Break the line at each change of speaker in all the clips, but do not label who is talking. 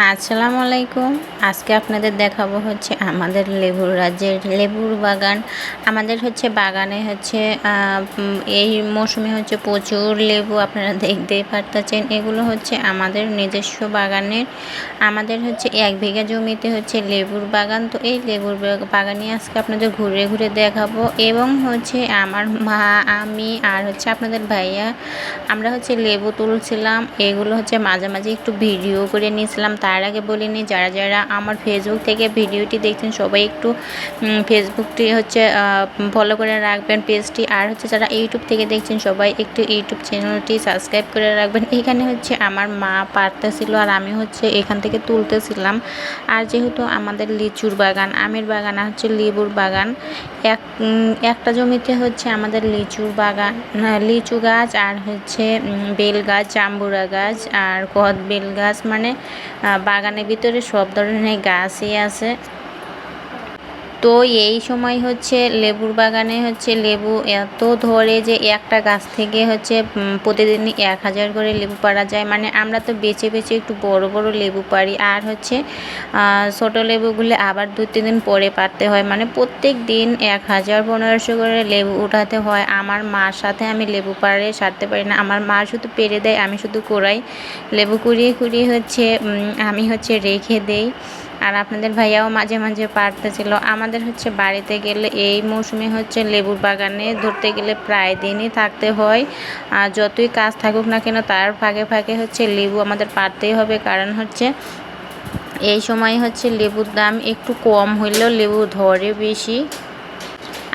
আসসালামু আলাইকুম আজকে আপনাদের দেখাবো হচ্ছে আমাদের লেবুর রাজ্যের লেবুর বাগান। আমাদের হচ্ছে বাগানে হচ্ছে এই মৌসুমে হচ্ছে প্রচুর লেবু আপনারা দেখতেই পারতেছেন। এগুলো হচ্ছে আমাদের নিজস্ব বাগানের, আমাদের হচ্ছে এক বিঘা জমিতে হচ্ছে লেবুর বাগান। তো এই লেবুর বা- বাগানে আজকে আপনাদের ঘুরে ঘুরে দেখাবো। এবং হচ্ছে আমার মা, আমি আর হচ্ছে আপনাদের ভাইয়া, আমরা হচ্ছে লেবু তুলছিলাম। এগুলো হচ্ছে মাঝে মাঝে একটু ভিডিও করে নিয়েছিলাম তার আগে বলিনি, যারা যারা আমার ফেসবুক থেকে ভিডিওটি দেখছেন, সবাই একটু ফেসবুকটি হচ্ছে ফলো করে রাখবেন পেজটি আর হচ্ছে যারা ইউটিউব থেকে দেখছেন, সবাই একটু ইউটিউব চ্যানেলটি সাবস্ক্রাইব করে রাখবেন। এখানে হচ্ছে আমার মা পারতেছিল আর আমি হচ্ছে এখান থেকে তুলতেছিলাম। আর যেহেতু আমাদের লিচুর বাগান, আমের বাগান আর হচ্ছে লেবুর বাগান, এক একটা জমিতে হচ্ছে আমাদের লিচুর বাগান লিচু গাছ আর হচ্ছে বেল গাছ, জাম্বুরা গাছ আর কদ বেল গাছ মানে বাগানের ভিতরে সব ধরনের গাছই আছে। তো এই সময় হচ্ছে লেবুর বাগানে হচ্ছে লেবু এত ধরে যে একটা গাছ থেকে হচ্ছে উম, প্রতিদিনই এক হাজার করে লেবু পাড়া যায়। মানে আমরা তো বেছে বেছে একটু বড় বড় লেবু পারি আর হচ্ছে ছোট লেবুগুলো আবার দু তিন দিন পরে পারতে হয়। মানে প্রত্যেক দিন এক হাজার পনেরোশো করে লেবু উঠাতে হয়। আমার মার সাথে আমি লেবু পাড়ে সারতে পারি না। আমার মা শুধু পেরে দেয় আমি শুধু কোড়াই। লেবু কুড়িয়ে কুড়িয়ে হচ্ছে আমি হচ্ছে রেখে দেই। আর আপনাদের ভাইয়াও মাঝে মাঝে পারতেছিল। আমাদের হচ্ছে বাড়িতে গেলে এই মৌসুমে হচ্ছে লেবুর বাগানে ধরতে গেলে প্রায় দিনই থাকতে হয়। আর যতই কাজ থাকুক না কেন তার ফাঁকে ফাঁকে হচ্ছে লেবু আমাদের পারতেই হবে। কারণ হচ্ছে এই সময় হচ্ছে লেবুর দাম একটু কম হইলেও লেবু ধরে বেশি।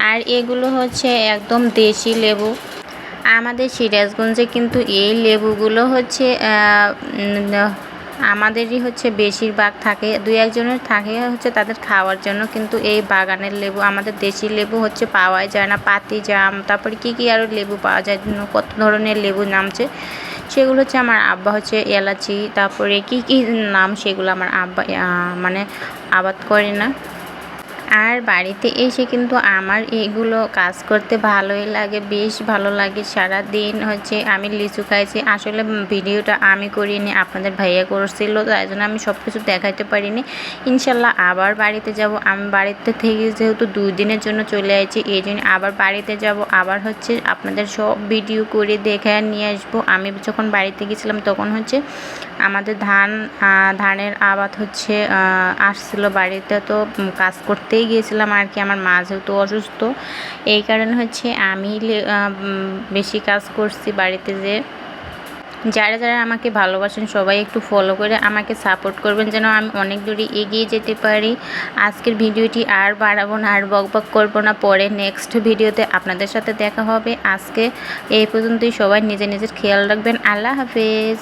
আর এগুলো হচ্ছে একদম দেশি লেবু। আমাদের সিরাজগঞ্জে কিন্তু এই লেবুগুলো হচ্ছে আমাদেরই হচ্ছে বেশিরভাগ থাকে দু একজনের থাকে হচ্ছে তাদের খাওয়ার জন্য, কিন্তু এই বাগানের লেবু, আমাদের দেশি লেবু হচ্ছে পাওয়াই যায় না, পাতি জাম, তারপরে কী কী আরও লেবু পাওয়া যায় কত ধরনের লেবু নামছে, সেগুলো হচ্ছে আমার আব্বা হচ্ছে এলাচি, তারপরে কী কী নাম সেগুলো আমার আব্বা মানে আবাদ করে না। আর বাড়িতে এসে কিন্তু আমার এগুলো কাজ করতে ভালোই লাগে, বেশ ভালো লাগে। সারা দিন হচ্ছে আমি লিচু খাইছি। আসলে ভিডিওটা আমি করিনি, আপনাদের ভাইয়া করছিল, তাই জন্য আমি সব কিছু দেখাইতে পারিনি। ইনশাল্লাহ আবার বাড়িতে যাব। আমি বাড়িতে থেকে যেহেতু দুই দিনের জন্য চলে আসছি এই জন্য আবার বাড়িতে যাব। আবার হচ্ছে আপনাদের সব ভিডিও করে দেখে নিয়ে আসব। আমি যখন বাড়িতে গেছিলাম তখন হচ্ছে আমাদের ধান ধানের আবাদ হচ্ছে আসছিল বাড়িতে। তো কাজ করতেই গিয়েছিলাম আর কি, আমার মা যেহেতু অসুস্থ, এই কারণে হচ্ছে আমি বেশি কাজ করছি বাড়িতে যে যারা যারা আমাকে ভালোবাসেন সবাই একটু ফলো করে আমাকে সাপোর্ট করবেন যেন আমি অনেক দূরে এগিয়ে যেতে পারি। আজকের ভিডিওটি আর বাড়াবো না, আর বক বক করব না। পরে নেক্সট ভিডিওতে আপনাদের সাথে দেখা হবে। আজকে এই পর্যন্তই সবাই নিজের নিজের খেয়াল রাখবেন।
আল্লাহ হাফেজ।